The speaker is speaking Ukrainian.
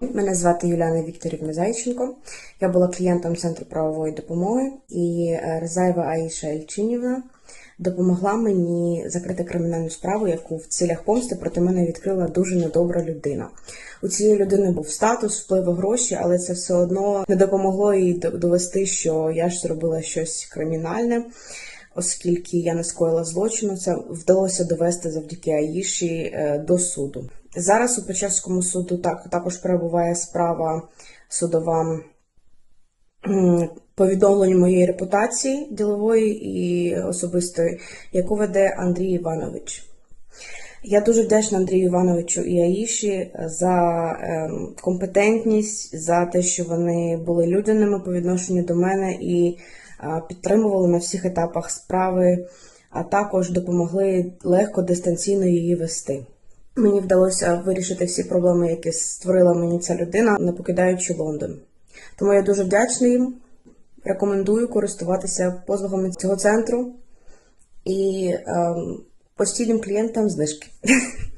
Мене звати Юліана Вікторівна Зайченко. Я була клієнтом Центру правової допомоги, і е, Резаєва Аїша Ельчинівна допомогла мені закрити кримінальну справу, яку в цілях помсти проти мене відкрила дуже недобра людина. У цієї людини був статус, впливи гроші, але це все одно не допомогло їй до- довести, що я ж зробила щось кримінальне. Оскільки я не скоїла злочину, це вдалося довести завдяки Аїші е, до суду. Зараз у Печерському суду так, також перебуває справа судова повідомлення моєї репутації ділової і особистої, яку веде Андрій Іванович. Я дуже вдячна Андрію Івановичу і Аїші за ем, компетентність, за те, що вони були людяними по відношенню до мене і е, підтримували на всіх етапах справи, а також допомогли легко дистанційно її вести. Мені вдалося вирішити всі проблеми, які створила мені ця людина, не покидаючи Лондон. Тому я дуже вдячна їм. Рекомендую користуватися послугами цього центру і ем, постійним клієнтам знижки.